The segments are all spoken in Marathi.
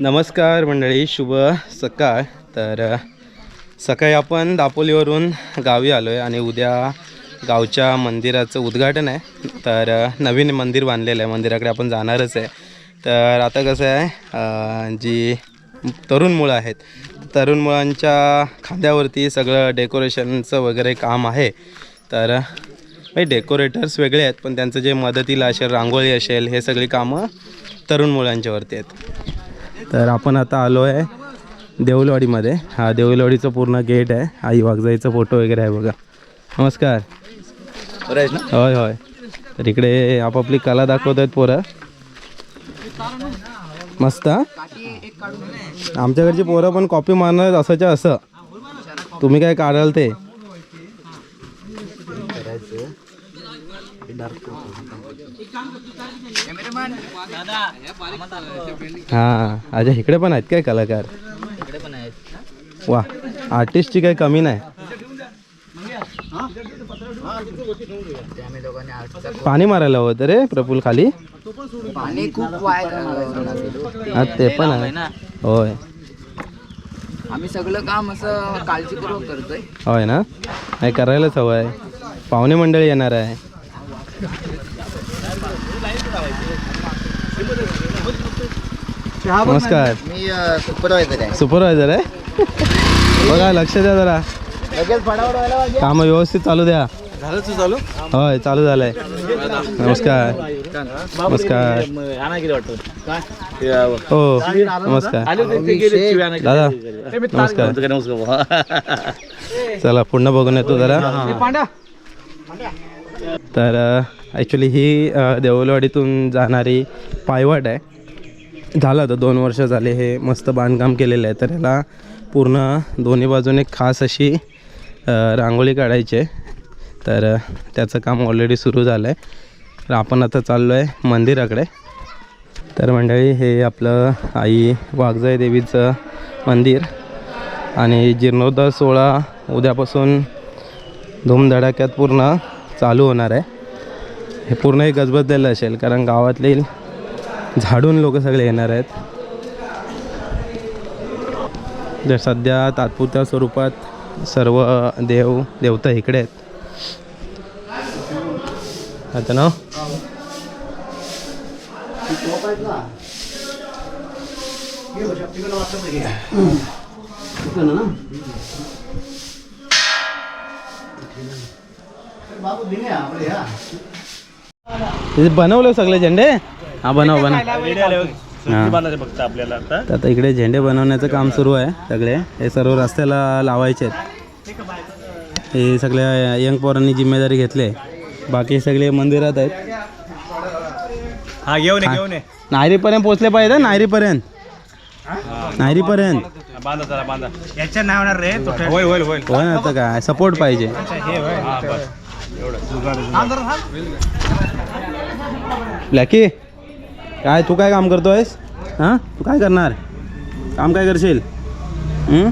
नमस्कार मंडळी शुभ सकाळ. तर सकाळी आपण दापोलीवरून गावी आलो आहे आणि उद्या गावच्या मंदिराचं उद्घाटन आहे. तर नवीन मंदिर बांधलेलं आहे. मंदिराकडे आपण जाणारच आहे. तर आता कसं आहे जी तरुण मुलं आहेत तरुण मुलांच्या खांद्यावरती सगळं डेकोरेशनचं वगैरे काम आहे. तर हे डेकोरेटर्स वेगळे आहेत पण त्यांचं जे मदतीला असेल रांगोळी असेल हे सगळी कामं तरुण मुलांच्यावरती आहेत. तर आपण आता आलो आहे देऊलवाडीमध्ये. हा देऊलवाडीचं पूर्ण गेट आहे. आई वाघजाईचा फोटो वगैरे आहे बघा. नमस्कार. होय होय. तर इकडे आपापली कला दाखवत आहेत पोरं. मस्त? आमच्याकडची पोरं पण कॉपी मारणार असंच्या असं. तुम्ही काय काढाल ते? हा अच्छा इकडे पण आहेत काय कलाकार? वा आर्टिस्टची काही कमी नाही. पाणी मारायला हवं होतं रे प्रफुल खाली? पाणी खूप. हा ते पण आहे होय. आम्ही सगळं काम असं काळजीपूर्वक करतोय. होय ना? नाही करायलाच हवं आहे. पाहुणे मंडळी येणार आहे. नमस्कार. मी सुपरवायझर आहे. सुपरवायझर आहे? बघा लक्ष द्या जरा. लगेच काम व्यवस्थित चालू द्या. झालं तू चालू? होय चालू झालंय. नमस्कार. नमस्कार. हो नमस्कार. दादा नमस्कार. चला पुन्हा बघून येतो जरा. तर ॲक्च्युली ही देऊलवाडीतून जाणारी पायवाट आहे. झालं आता दोन वर्ष झाले हे मस्त बांधकाम केलेलं आहे. तर याला पूर्ण दोन्ही बाजूने खास अशी रांगोळी काढायची आहे. तर त्याचं काम ऑलरेडी सुरू झालं आहे तर आपण आता चाललो आहे मंदिराकडे. तर मंडळी हे आपलं आई वाघजाई देवीचं मंदिर आणि जीर्णोद्धार सोहळा उद्यापासून धूमधडाक्यात पूर्ण चालू होणार आहे. हे पूर्ण एक गजबजलेलं असेल कारण गावातील झाडून लोक सगळे येणार आहेत. जर सध्या तात्पुरत्या स्वरूपात सर्व देव देवता इकडे आहेत. आता ना? हे. बनवलं सगळे झेंडे? हा बनव बनव. हां. फक्त आपल्याला आता. तर आता इकडे झेंडे बनवण्याचं काम सुरू आहे सगळे. हे सर्व रस्त्याला लावायचे आहेत. हे सगळ्या यंग पोरांनी जिम्मेदारी घेतली बाकी सगळे मंदिरात आहेत. हा घेऊन ये घेऊन ये. नायरीपर्यंत पोचले पाहिजे नायरीपर्यंत. नायरीपर्यंत. बांधा जरा बांधा. याच्या नाव होणार रे होय होय होय हो ना आता काय? सपोर्ट पाहिजे. हे ब्लॅकी काय तू काय काम करतोयस? हां? तू काय करणार? काम काय करशील? हं?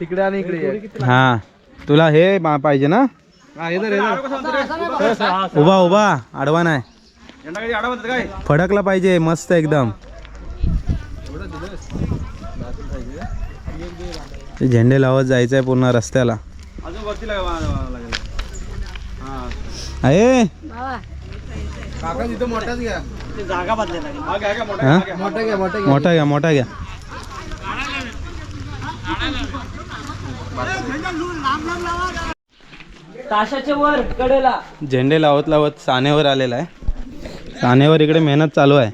तिकडे आणि इकडे. हां. तुला हे पाहिजे ना? उभा उभा. आडवा नाही. फडकला पाहिजे मस्त एकदम. ते झेंडे लावत जायचं आहे पूर्ण रस्त्याला. हा? मोठा मोठा घ्या मोठा घ्या. ताशाच्या वर कडेला. झेंडे लावत लावत सानेवर आलेला आहे. कान्यावर इकडे मेहनत चालू आहे.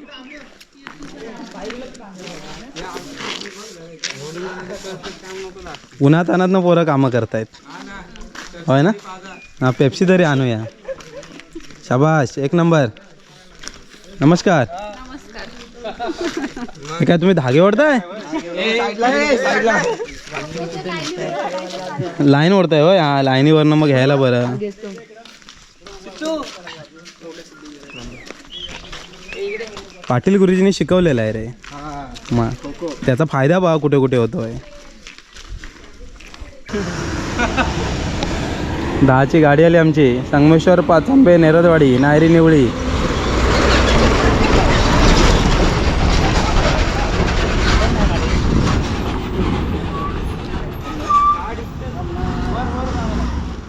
उन्हात अनात पोरं कामं करतायत. होय ना? हा पेप्सी तरी आणूया. शाबाश एक नंबर. नमस्कार. काय तुम्ही धागे ओढताय? लाईन ओढताय होय? हा लाईनीवरनं मग घ्यायला बरं. पाटील गुरुजींनी शिकवलेलं आहे रे. मग त्याचा फायदा बघा कुठे कुठे होतोय. दहाची गाडी आली आमची. संगमेश्वर पाचंबे नेरदवाडी नायरी निवळी.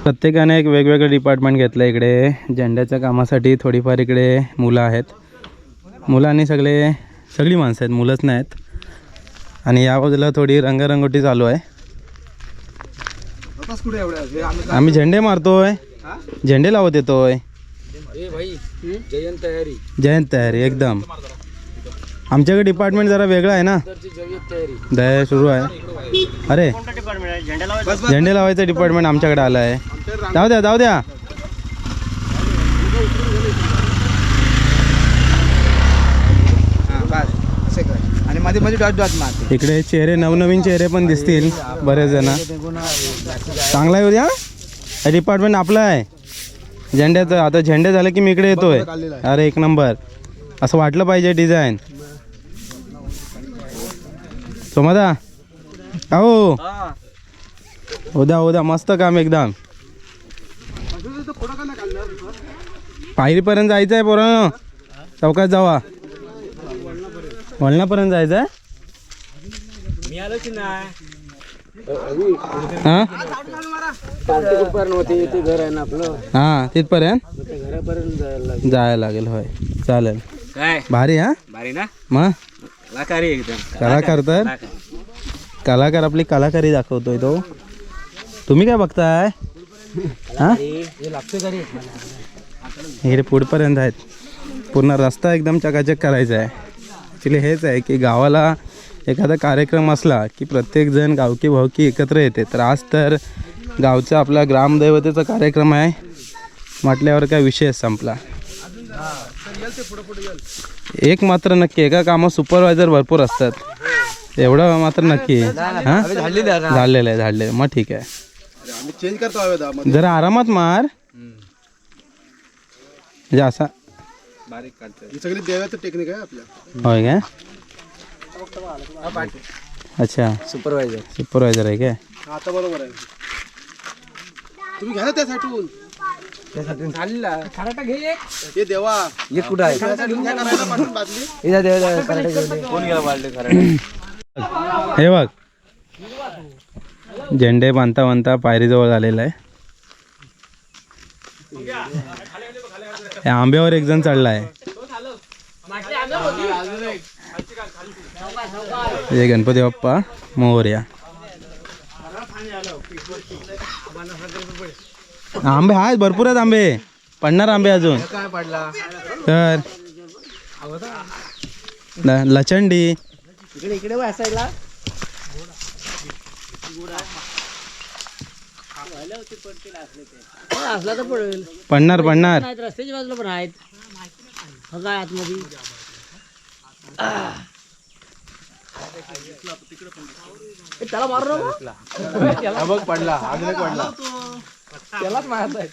प्रत्येकाने एक वेगवेगळं डिपार्टमेंट घेतलं इकडे. झेंड्याच्या कामासाठी थोडीफार इकडे मुलं आहेत. मुलांनी सगळे सगळी माणसं आहेत मुलंच नाहीत आणि या बाजूला थोडी रंगरंगोटी चालू आहे. आम्ही झेंडे मारतोय. झेंडे लावत येतोय. जयंत तयारी. जयंत तयारी एकदम. आमच्याकडे डिपार्टमेंट जरा वेगळं आहे ना? दया सुरू आहे. अरे झेंडे लावायचं? डिपार्टमेंट आमच्याकडे आलं आहे जाऊ द्या जाऊ द्या आणि मध्ये मध्ये डॉट डॉट मारते. इकडे चेहरे नवनवीन चेहरे पण दिसतील बरेच जण. चांगला येऊ द्या डिपार्टमेंट आपलं आहे. झेंड्याचं आता झेंडे झालं की मी इकडे येतोय. अरे एक नंबर. असं वाटलं पाहिजे डिझाईन सोमादा? हो उद्या उद्या. मस्त काम एकदम. पायरीपर्यंत जायचं आहे पोरांनो चौकात जावा. वळणापर्यंत जायचं आहे हां नव्हते ते घर आहे ना आपलं हां तिथपर्यंत? घरापर्यंत जायला लागेल होय. चालेल. काय? भारी हा? भारी ना? मग? एकदम. कलाकार तर? कलाकार. आपली कलाकारी दाखवतोय तो. तुम्ही काय बघताय? हा हे? इकडे पुढपर्यंत आहेत. पूर्ण रस्ता एकदम चकाचक करायचा आहे. ॲक्च्युली हेच आहे की गावाला एखादा कार्यक्रम असला की प्रत्येकजण गावकी भावकी एकत्र येते. तर आज तर गावचा आपला ग्रामदैवतेचा कार्यक्रम आहे. म्हटल्यावर काय विषय संपला. एक मात्र नक्की एका कामात सुपरवायझर भरपूर असतात. एवढं मात्र नक्की. हां? झालेलं आहे झालेलं आहे. मग ठीक आहे. चेंज करतो जरा आरामात मार. म्हणजे असा बारीक ही सगळी देवाचं टेक्निक आहे आपल्या. होय काय? अच्छा. सुपरवायझर सुपरवायझर आहे काय? आता बरोबर आहे. तुम्ही घ्या ना त्या साठवून खराटा घे एक. हे देवा. एक कुठं आहे? त्यासाठी घ्या करायला पाठवून बादली. इथं दे, दे, खराटा घेऊन दे. कोण गेला बालडे खराटा हे बघ. झेंडे बांधता बांधता पायरीजवळ झालेला आहे. हे आंब्यावर एक जण चढला आहे हे गणपती बाप्पा मोर्या. आंबे आहेत भरपूर आहेत आंबे. पडणार आंबे अजून. तर लचंडी. इकडे असला तर पडेल पडणार पडणार. आहेत रस्त्याच्या बाजूला पण आहेत. हो काय आतमध्ये. ए, त्याला मारू नको. बघ पडला. पडला. त्यालाच मारताय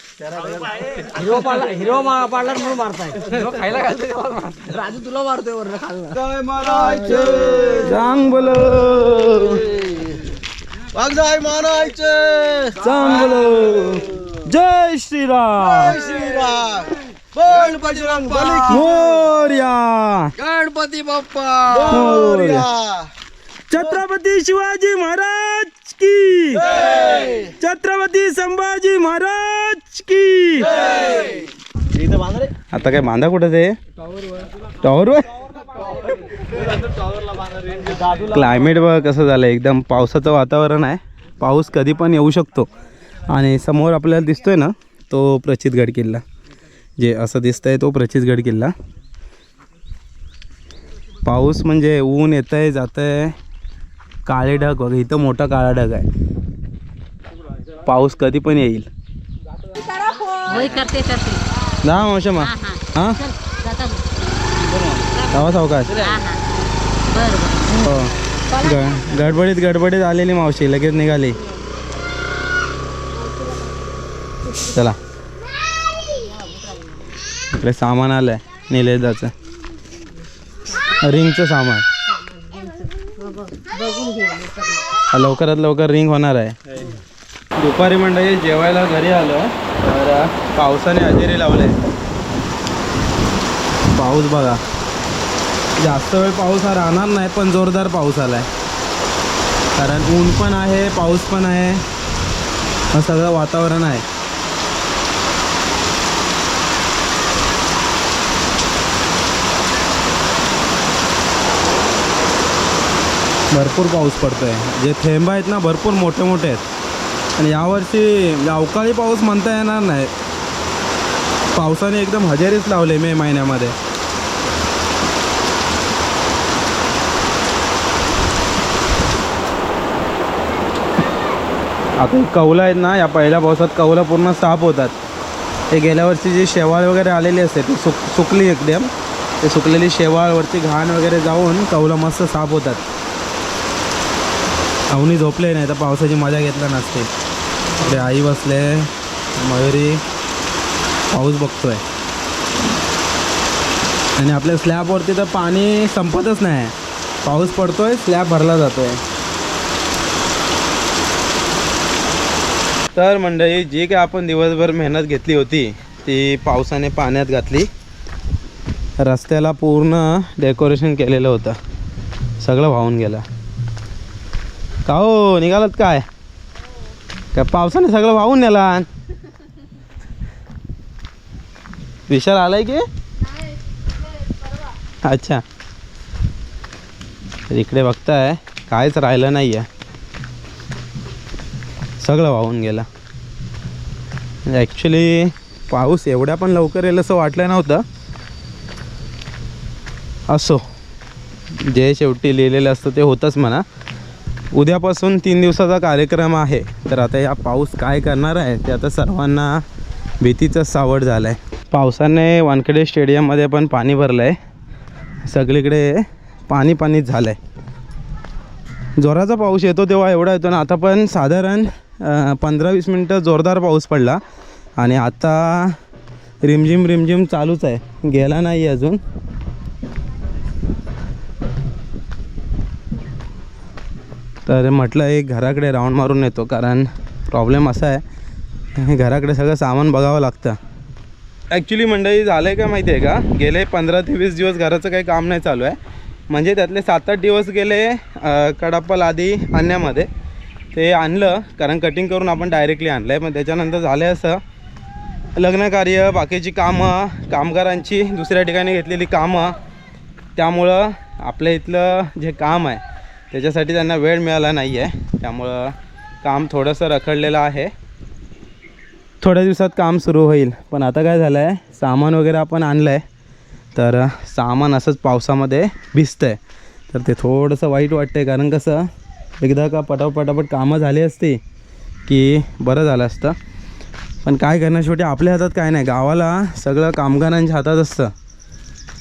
हिरो पाडला हिरो मा- पाडला म्हणून मारताय. खायला घालते. राजू तुला मारतोय वरनं खाल्ला वाघजाय मारायचे चांग बोलो जय श्रीराम। श्रीराम। बोल बजरंग बली मोर्या। गणपती बाप्पा। मोर्या। छत्रपती शिवाजी महाराज की। छत्रपती संभाजी महाराज की। आता काय बांधा कुठं ते? टॉवर क्लायमेट बघ कसं झालं एकदम पावसाचं वातावरण आहे. पाऊस कधी पण येऊ शकतो. आणि समोर आपल्याला दिसतोय ना तो प्रचितगड किल्ला. जे असं दिसतंय तो प्रचितगड किल्ला. पाऊस म्हणजे ऊन येत आहे जात आहे काळे ढग बघ इथं मोठा काळा ढग आहे. पाऊस कधी पण येईल. जा मावशमा हां जावा सावकाश. हा गडबडीत गडबडीत आलेली मावशी लगेच निघाली. चला. इकडे सामान आलंय निलेदाचं. रिंगचं सामान. लवकरात लवकर रिंग होणार आहे. दुपारी मंडळी जेवायला घरी आलो तर पावसाने हजेरी लावले. पाऊस बघा. जास्त वेळ पाऊस हा राहणार नाही पण जोरदार पाऊस आलाय. कारण ऊन पण आहे पाऊस पण आहे. सगळं वातावरण आहे. भरपूर पाऊस पडतो आहे जे थेंब आहेत ना भरपूर मोठे मोठे आहेत. आणि यावर्षी अवकाळी पाऊस म्हणता येणार नाही. पावसाने एकदम हजेरीच लावले मे महिन्यामध्ये. आता कौलं आहेत ना या पहिल्या पावसात कौलं पूर्ण साफ होतात. ते गेल्या वर्षी जी शेवाळ वगैरे आलेली असते ती सुक सुकली एकदम. ते सुकलेली शेवाळवरती घाण वगैरे जाऊन कौलं मस्त साफ होतात. अवनी झोपले नाही तर पावसाची मजा घेतला नसते ते आई बसले मयुरी पाऊस बघतोय. आणि आपल्या स्लॅबवरती तर पाणी संपतच नाही. पाऊस पडतोय स्लॅब भरला जातोय. तर मंडळी जी काय आपण दिवसभर मेहनत घेतली होती ती पावसाने पाण्यात घातली. रस्त्याला पूर्ण डेकोरेशन केलेलं होतं. सगळं वाहून गेलं. का हो निघालात काय? काय पावसाने सगळं वाहून नेला विशाल आलाय की? अच्छा. इकडे बघताय कायच राहिलं नाही आहे सगळं वाहून गेला. ॲक्च्युली पाऊस एवढ्या पण लवकर येईल असं वाटलं नव्हतं. असो. जे शेवटी लिहिलेलं असतं ते होतंच म्हणा. उद्यापासून तीन दिवसाचा कार्यक्रम आहे. तर आता या पाऊस काय करणार आहे ते आता सर्वांना भीतीचं सावड झालं आहे पावसाने वानखेडे स्टेडियममध्ये पण पाणी भरलं आहे सगळीकडे पाणी पाणीच झालं आहे जोराचा पाऊस येतो तेव्हा एवढा येतो ना आता पण साधारण पंधरा वीस मिनटं जोरदार पाऊस पडला. आणि आता रिमझिम रिमझिम चालूच आहे. गेला नाही अजून. तर म्हटलं एक घराकडे राऊंड मारून येतो कारण प्रॉब्लेम असा आहे घराकडे सगळं सामान बघावं लागतं. ॲक्च्युली मंडळी झालं आहे का माहिती आहे का? गेले पंधरा ते वीस दिवस घराचं काही काम नाही चालू आहे. म्हणजे त्यातले सात आठ दिवस गेले अ, कडाप्पा लादी आणण्यामध्ये. ते आणलं कारण कटिंग करून आपण डायरेक्टली आणलं आहे पण त्याच्यानंतर झालं असं लग्नकार्य बाकीची कामं कामगारांची दुसऱ्या ठिकाणी घेतलेली कामं. त्यामुळं आपल्या इथलं जे काम आहे त्याच्यासाठी त्यांना वेळ मिळाला नाही आहे त्यामुळं काम थोडंसं रखडलेलं आहे. थोड्या दिवसात काम सुरू होईल. पण आता काय झालं आहे सामान वगैरे आपण आणलं आहे तर सामान असंच पावसामध्ये भिजतं आहे तर ते थोडंसं वाईट वाटतं आहे कारण कसं? एकदा का पटापटापट कामं झाली असती की बरं झालं असतं. पण काय करणं शेवटी? आपल्या हातात काय नाही. गावाला सगळं कामगारांच्या हातात असतं.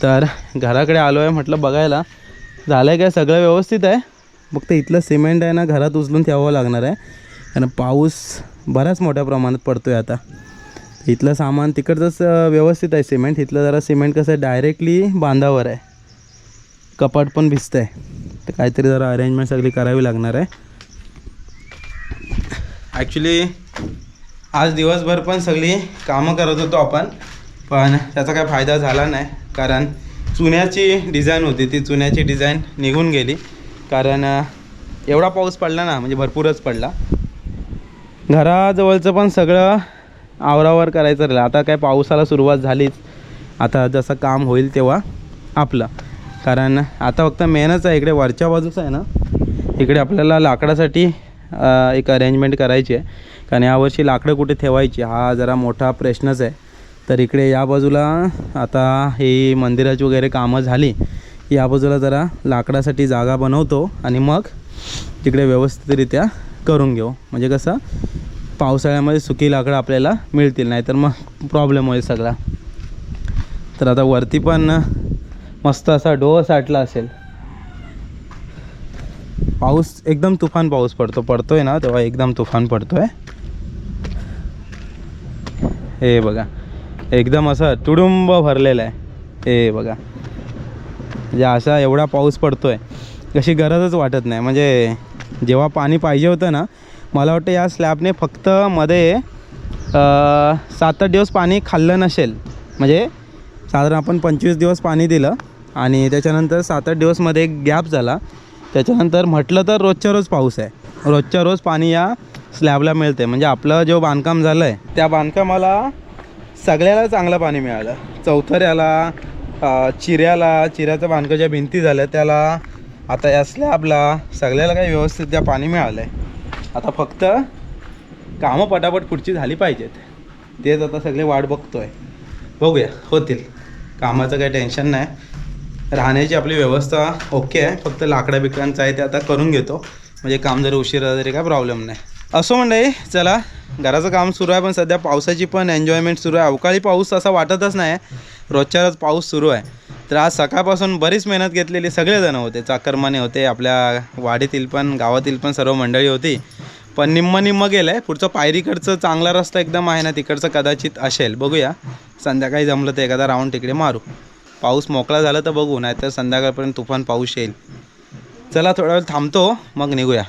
तर घराकडे आलो आहे म्हटलं बघायला. झालं आहे काय? सगळं व्यवस्थित आहे? फक्त इथलं सिमेंट आहे ना घरात उचलून ठेवावं लागणार आहे. कारण पाऊस बऱ्याच मोठ्या प्रमाणात पडतो आहे आता. इथलं सामान तिकडचंच व्यवस्थित आहे सिमेंट. इथलं जरा सिमेंट कसं डायरेक्टली बांधावर आहे. कपाट पण भिजतं आहे तर काहीतरी जरा अरेंजमेंट सगळी करावी लागणार आहे. ॲक्च्युली आज दिवसभर पण सगळी कामं करत होतो आपण. पण त्याचा काय फायदा झाला नाही. कारण चुन्याची डिझाईन होती. ती चुन्याची डिझाईन निघून गेली. कारण एवढा पाऊस पडला ना म्हणजे भरपूरच पडला. घराजवळचं पण सगळं आवरावर करायचं राहिलं. आता काय पावसाला सुरुवात झालीच. आता जसं काम होईल तेव्हा आपलं. कारण आता फक्त मेनच आहे इकडे वरच्या बाजूच आहे ना इकडे आपल्याला लाकडासाठी एक अरेंजमेंट करायची आहे. कारण यावर्षी लाकडं कुठे ठेवायची हा जरा मोठा प्रश्नच आहे. तर इकडे या बाजूला आता ही मंदिराची वगैरे कामं झाली. या बाजूला जरा लाकडासाठी जागा बनवतो आणि मग तिकडे व्यवस्थितरित्या करून घेऊ. म्हणजे कसं पावसाळ्यामध्ये सुकी लाकडं आपल्याला मिळतील नाही तर मग प्रॉब्लेम होईल सगळा. तर आता वरती पण मस्त असा डोह साठला असेल. पाऊस एकदम तुफान पाऊस पडतो पडतोय ना तेव्हा एकदम तुफान पडतोय. हे बघा एकदम असं तुडुंब भरलेलं आहे. हे बघा. म्हणजे असा एवढा पाऊस पडतो आहे कशी गरजच वाटत नाही. म्हणजे जेव्हा पाणी पाहिजे होतं ना मला वाटतं या स्लॅबने फक्त मध्ये सात आठ दिवस पाणी खाल्लं नसेल. म्हणजे साधारण आपण पंचवीस दिवस पाणी दिलं आणि त्याच्यानंतर सात आठ दिवसमध्ये एक गॅप झाला. त्याच्यानंतर म्हटलं तर रोजच्या रोज पाऊस आहे. रोजच्या रोज पाणी या स्लॅबला मिळते म्हणजे आपलं जो बांधकाम झालं आहे त्या बांधकामाला सगळ्याला चांगलं पाणी मिळालं. चौथऱ्याला चिऱ्याला चिऱ्याचं बांधकं ज्या भिंती झाल्या त्याला आता या स्लॅबला सगळ्याला काही व्यवस्थित त्या पाणी मिळालं आहे आता फक्त कामं पटापट पुढची झाली पाहिजेत. तेच आता सगळे वाट बघतो आहे बघूया होतील. कामाचं काही टेन्शन नाही. राहण्याची आपली व्यवस्था ओके आहे. फक्त लाकडा बिकडांचं आहे ते आता करून घेतो. म्हणजे काम जर उशीर तरी काय प्रॉब्लेम नाही. असो मंडळी चला घराचं काम सुरू आहे पण सध्या पावसाची पण एन्जॉयमेंट सुरू आहे. अवकाळी पाऊस असा वाटतच नाही. रोजच्या रोज पाऊस सुरू आहे. तर आज सकाळपासून बरीच मेहनत घेतलेली सगळेजण होते. चाकरमाने होते आपल्या वाडीतील पण गावातील पण सर्व मंडळी होती. पण निम्म निम्म गेलं आहे पुढचं पायरीकडचं चांगला रस्ता एकदम आहे ना तिकडचं कदाचित असेल. बघूया. संध्याकाळी जमलं तर एखादा राऊंड तिकडे मारू. पाऊस मोकळा झाला तर बघू नाहीतर संध्याकाळपर्यंत तुफान पाऊस येईल. चला थोडा वेळ थांबतो. मग निघूया.